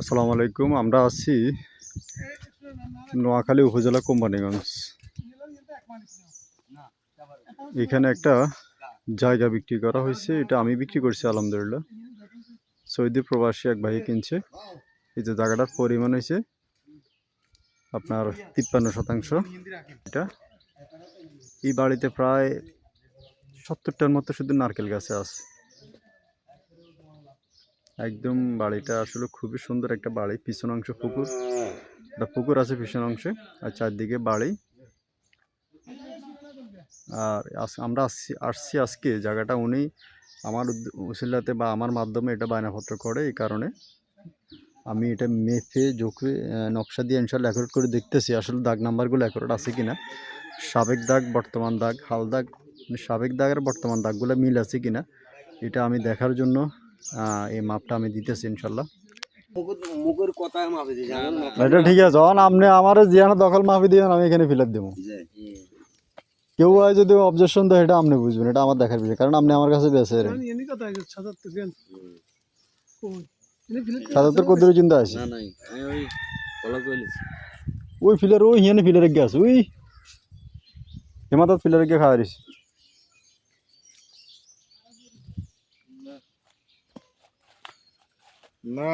আসসালামু আলাইকুম, আমরা আছি নোয়াখালী উপজেলা কোম্পানিগঞ্জ। এখানে একটা জায়গা বিক্রি করা হয়েছে, এটা আমি বিক্রি করছি, আলহামদুলিল্লাহ। সৌদি প্রবাসী এক ভাই কিনছে, এই যে জায়গাটার পরিমাণ হয়েছে আপনার তিপ্পান্ন শতাংশ। এটা এই বাড়িতে প্রায় সত্তরটার মতো শুধু নারকেল গাছে আছে। একদম বাড়িটা আসলে খুবই সুন্দর একটা বাড়ি, পিছন অংশ পুকুর। একটা পুকুর আছে পিছন অংশে আর চারদিকে বাড়ি। আর আমরা আসছি আসছি আজকে। জায়গাটা উনি আমার উসিলাতে বা আমার মাধ্যমে এটা বায়নাপত্র করে এই কারণে। আমি এটা মেপে, জোকে নকশা দিয়ে ইনশাল্লাহ অ্যাকুরেট করে দেখতেছি আসলে দাগ নাম্বারগুলো অ্যাকুরেট আছে কি না সাবেক দাগ, বর্তমান দাগ, হাল দাগ মানে সাবেক দাগের বর্তমান দাগগুলো মিল আছে কি না এটা আমি দেখার জন্য এই মাপটা আমি দিতেছি ইনশাল্লাহ। মুখের কথা মাপে যে এটা ঠিক আছে যখন আপনি আমার জিয়ানো দখল দিবেন আমি এখানে দেবো। কেউ হয় যদি অবজেকশন এটা আপনি বুঝবেন এটা আমার দেখার বিষয় কারণ আপনি আমার কাছে বেঁচে সাতাত্তর কদ্দুর চিন্তা আছে? ওই ফিলার ওই হিয়ানে ফিলারে গিয়ে ওই। হেমাদত ফিলারে গিয়ে খাওয়া না।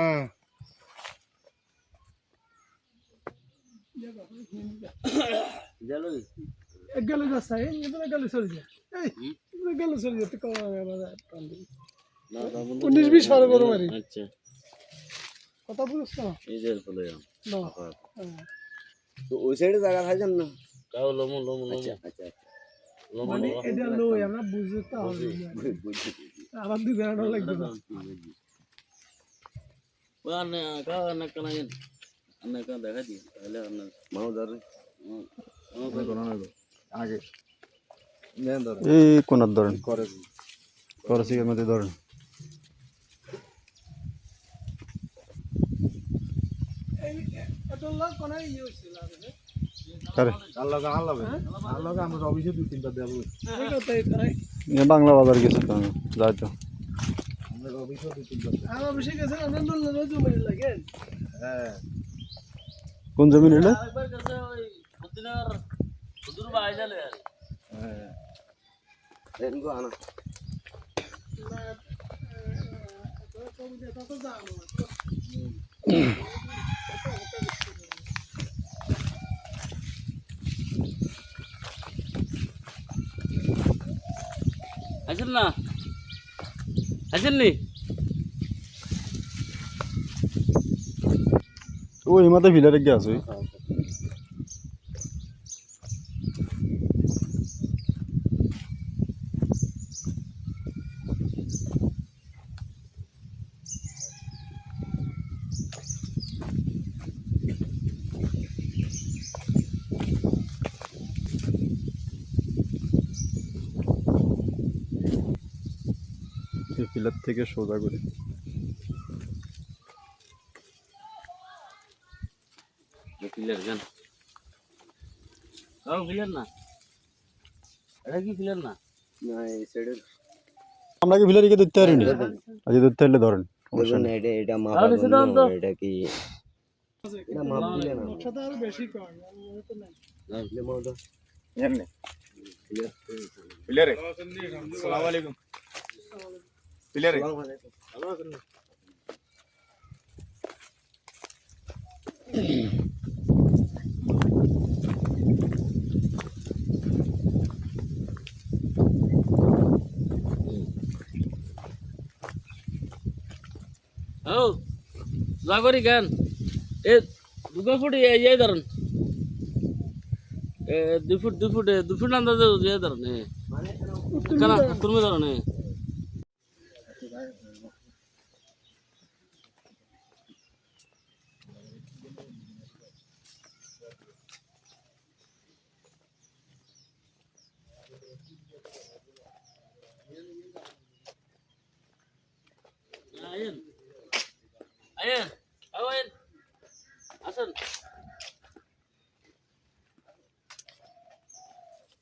জানো যাচ্ছে এই এখানে চলে যায় এই এখানে চলে যেতে কম উনিশ বিশ বারো বড় মারি। আচ্ছা। কথা বুঝছ? না এই যে ফলো না। তো ওই সাইডে জায়গা খাইছেন না? কাও লমু লমু লমু। আচ্ছা লমু মানে এটা লই আমরা বুঝতে হবে। আবার দুই বেড়ানো লাগবে না আনে কাও আনে কানা জান আনে কা দেখা দি তাহলে আনে মাও দারে আগে। এই কোনার ধরেন। করসিকের মধ্যে ধরেন। বাংলা বাজার গেছে তো আমি যাই তো। আমার জমি লাগে। কোন জমি নিলে একবার কাছে ওই বুদিনার বুদুর বাই জালে হ্যাঁ। এনগো আনা। আসেন না? আসেন নি ওই হিমাতে ফিলারে গিয়ে আছে। ফিলার থেকে সোজা করে। না? এটা কি না? না এই আমরা কি ফিলারিকে ধরতে পারিনি আজ ধরতে পারলে ধরেন। এটা এটা মাপ? এটা কি? এটা মাপ দিলে না নকশাটা আরও বেশি কর আমি তো নাই। দিলে মাপ দাও ও জাগরি গান এ দুগা ফুট এই এই ধরন। এ দুই ফুট দুই ফুট দুই ফুট আন্দাজে ধরন এ। কানা? তুমি ধরন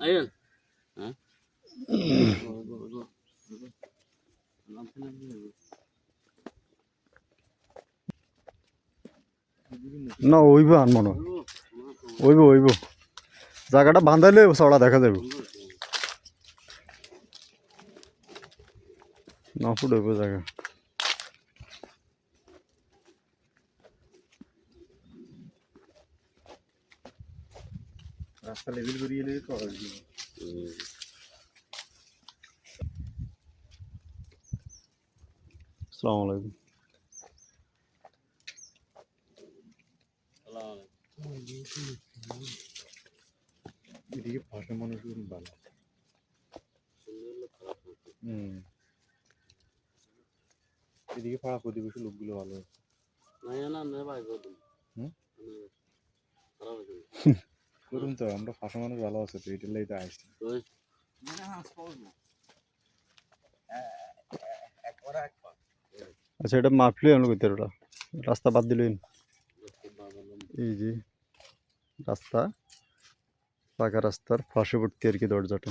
আইন হ্যাঁ? না, ওইব আন মনে। ওইব ওইব। জায়গাটা বাঁধাইলে চড়া দেখা যাবে ন ফুট জায়গা। রাস্তা লেভেল করিয়ে এলে তো আসসালামু আলাইকুম। এদিকে ভাষা মানুষগুলো ভালো হুম। এদিকে পাড়া প্রতিবেশী লোকগুলো ভালো না না না ভাই হুম? করুন তো আমরা ভাষা মানুষ ভালো আছে তো এটার লাইতে আসছি। আচ্ছা এটা মাপলে আমরা করতে ওটা। রাস্তা বাদ দিলেন। এই যে রাস্তা পাকা রাস্তার পার্শ্ববর্তী আর কি দরজাটা।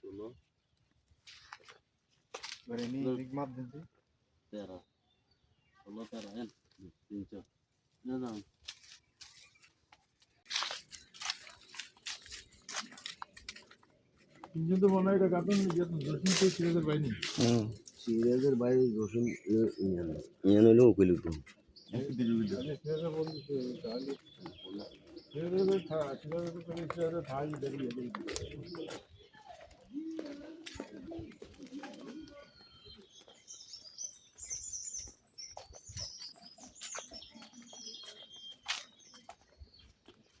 ষোলো তেরো। ষোলো তেরো হ্যাঁ তিনশো না। মনে হয় এটা কাটুন দর্শন তো সিরাজের বাইনি হুম। সিরিয়াসের বাইরে রসুন ইয়ান ইয়ান উঠুন সিরাজের থাই দাঁড়িয়ে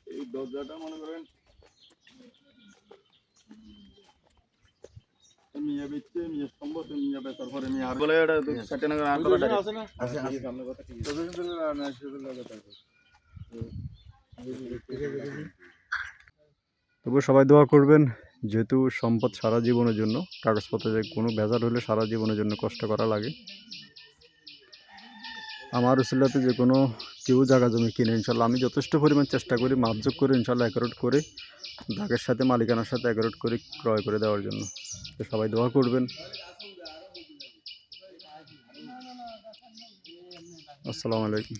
এই দরজাটা মনে করেন সম্ভব বেচার পরে আর বলে এটা আর আছে না? সামনে কথা না তবু সবাই দোয়া করবেন যেহেতু সম্পদ সারা জীবনের জন্য কাগজপত্রে কোনো ভেজাল হলে সারা জীবনের জন্য কষ্ট করা লাগে। আমার উসিলাতে যে কোনো কেউ জায়গা জমি কিনে, ইনশাল্লাহ। আমি যথেষ্ট পরিমাণ চেষ্টা করি মাপযোগ করে, ইনশাল্লাহ একরোড করে, দাগের সাথে, মালিকানার সাথে একরোড করে, ক্রয় করে দেওয়ার জন্য। তো সবাই দোয়া করবেন। আসসালামু আলাইকুম।